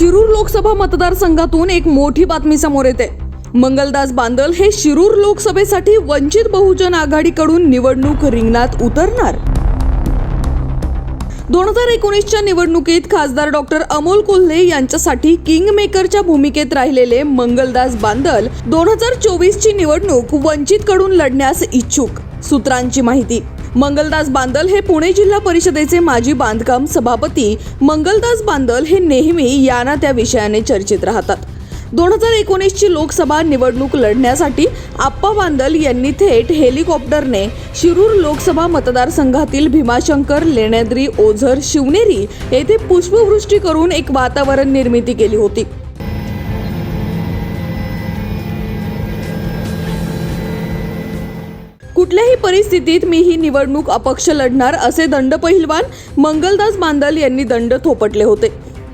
शिरूर लोकसभा मतदारसंघातून एक मोठी बातमी समोर येते. मंगलदास बांदल हे शिरूर लोकसभेसाठी वंचित बहुजन आघाडीकडून निवडणूक रिंगणात उतरणार. दोन हजार एकोणीसच्या निवडणुकीत खासदार डॉक्टर अमोल कोल्हे यांच्यासाठी किंग मेकरच्या भूमिकेत राहिलेले मंगलदास बांदल दोन हजार चोवीसची निवडणूक वंचितकडून लढण्यास इच्छुक. सूत्रांची माहिती. मंगलदास बांदल हे पुणे जिल्हा परिषदेचे माजी बांधकाम सभापती. मंगलदास बांदल हे नेहमी याना त्या विषयाने चर्चेत राहतात. दोन हजार एकोणीसची लोकसभा निवडणूक लढण्यासाठी आप्पा बांदल यांनी थेट हेलिकॉप्टरने शिरूर लोकसभा मतदारसंघातील भीमाशंकर लेण्याद्री ओझर शिवनेरी येथे पुष्पवृष्टी करून एक वातावरण निर्मिती केली होती. कुठल्याही परिस्थितीत मी ही निवडणूक अपक्ष लढणार असे दंड पहिलवान मंगलदास बांदल यांनी दंड थोपटले होते.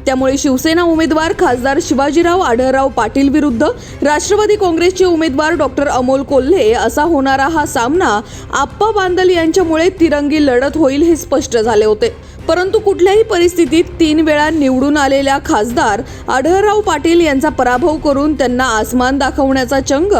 त्यामुळे शिवसेना उमेदवार खासदार शिवाजीराव आढळराव पाटील विरुद्ध राष्ट्रवादी काँग्रेसचे उमेदवार डॉक्टर अमोल कोल्हे असा होणारा हा सामना आप्पा बांदल यांच्यामुळे तिरंगी लढत होईल हे स्पष्ट झाले होते. परंतु कुठल्याही परिस्थितीत तीन वेळा निवडून आलेल्या खासदार आढळराव पाटील यांचा पराभव करून त्यांना आसमान दाखवण्याचा चंग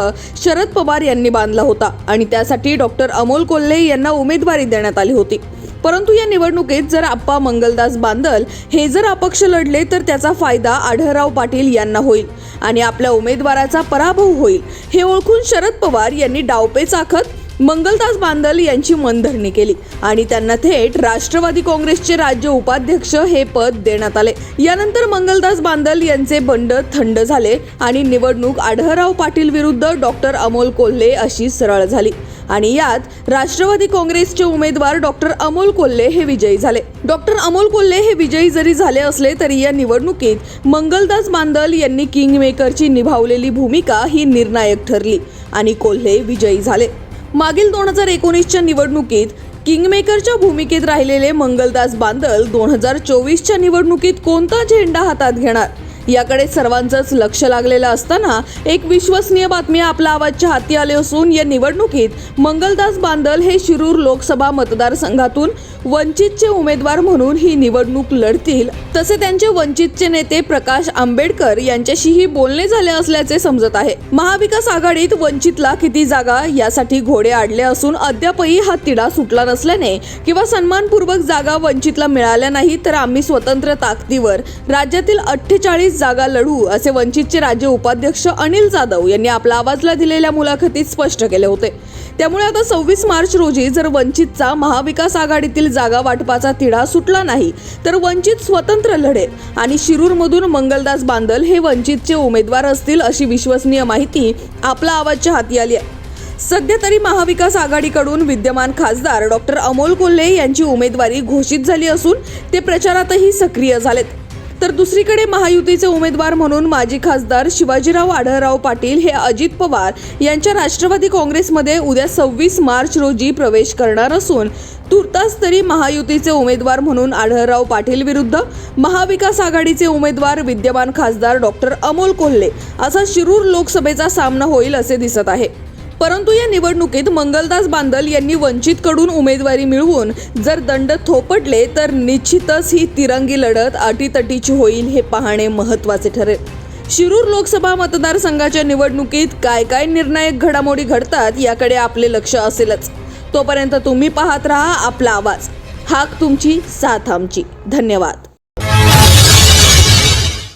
शरद पवार यांनी बांधला होता आणि त्यासाठी डॉक्टर अमोल कोल्हे यांना उमेदवारी देण्यात आली होती. परंतु या निवडणुकीत जर आप्पा मंगलदास बांदल हे जर अपक्ष लढले तर त्याचा फायदा आढळराव पाटील यांना होईल आणि आपल्या उमेदवाराचा पराभव होईल. हे ओळखून शरद पवार यांनी डावपेच आखत मंगलदास बांदल यांची मनधरणी केली आणि त्यांना थेट राष्ट्रवादी काँग्रेसचे राज्य उपाध्यक्ष हे पद देण्यात आले. यानंतर मंगलदास बांदल यांचे बंड थंड झाले आणि निवडणूक आढळराव पाटील विरुद्ध डॉक्टर अमोल कोल्हे अशी सरळ झाली. आणि यात राष्ट्रवादी काँग्रेसचे उमेदवार डॉक्टर अमोल कोल्हे हे विजयी झाले. डॉक्टर अमोल कोल्हे हे विजयी जरी झाले असले तरी या निवडणुकीत मंगलदास बांदल यांनी किंग मेकरची निभावलेली भूमिका ही निर्णायक ठरली आणि कोल्हे विजयी झाले. मागील दोन हजार एकोणीसच्या निवडणुकीत किंगमेकरच्या भूमिकेत राहिलेले मंगलदास बांदल दोन हजार चोवीसच्या निवडणुकीत कोणता झेंडा हातात घेणार? याकडे सर्वांचंच लक्ष लागलेलं असताना एक विश्वसनीय बातमी आपल्या आवाजच्या हाती आले असून या निवडणुकीत मंगलदास बांदल हे शिरूर लोकसभा मतदारसंघातून वंचितचे उमेदवार म्हणून ही निवडणूक लढतील. तसे त्यांचे वंचितचे नेते प्रकाश आंबेडकर यांच्याशीही बोलणे झाले असल्याचे समजत आहे. महाविकास आघाडीत वंचितला किती जागा यासाठी घोडे आडले असून अद्यापही हा तिढा सुटला नसल्याने किंवा सन्मानपूर्वक जागा वंचितला मिळाल्या नाही तर आम्ही स्वतंत्र ताकदीवर राज्यातील अठ्ठेचाळीस जागा लढू असे वंचितचे राज्य उपाध्यक्ष अनिल जाधव यांनी आपल्या आवाजला दिलेल्या मुलाखतीत स्पष्ट केले होते. त्यामुळे आता सव्वीस मार्च रोजी जर वंचितचा महाविकास आघाडीतील जागा वाटपाचा तिढा सुटला नाही तर वंचित स्वतंत्र लढेल आणि शिरूरमधून मंगलदास बांदल हे वंचितचे उमेदवार असतील अशी विश्वसनीय माहिती आपला आवाजच्या हाती आली आहे. सध्या तरी महाविकास आघाडीकडून विद्यमान खासदार डॉक्टर अमोल कोल्हे यांची उमेदवारी घोषित झाली असून ते प्रचारातही सक्रिय झालेत. तर दुसरीकडे महायुतीचे उमेदवार म्हणून माजी खासदार शिवाजीराव आढळराव पाटील हे अजित पवार यांच्या राष्ट्रवादी काँग्रेसमध्ये उद्या सव्वीस मार्च रोजी प्रवेश करणार असून तुर्तास तरी महायुतीचे उमेदवार म्हणून आढळराव पाटील विरुद्ध महाविकास आघाडीचे उमेदवार विद्यमान खासदार डॉक्टर अमोल कोल्हे असा शिरूर लोकसभेचा सामना होईल असे दिसत आहे. परंतु या निवडणुकीत मंगलदास बांदल यांनी वंचितकडून उमेदवारी मिळवून जर दंड थोपटले तर निश्चितच ही तिरंगी लढत अटीतटीची होईल हे पाहणे महत्त्वाचे ठरेल. शिरूर लोकसभा मतदारसंघाच्या निवडणुकीत काय काय निर्णायक घडामोडी घडतात याकडे आपले लक्ष असेलच. तोपर्यंत तुम्ही पाहत राहा आपला आवाज. हाक तुमची साथ आमची. धन्यवाद.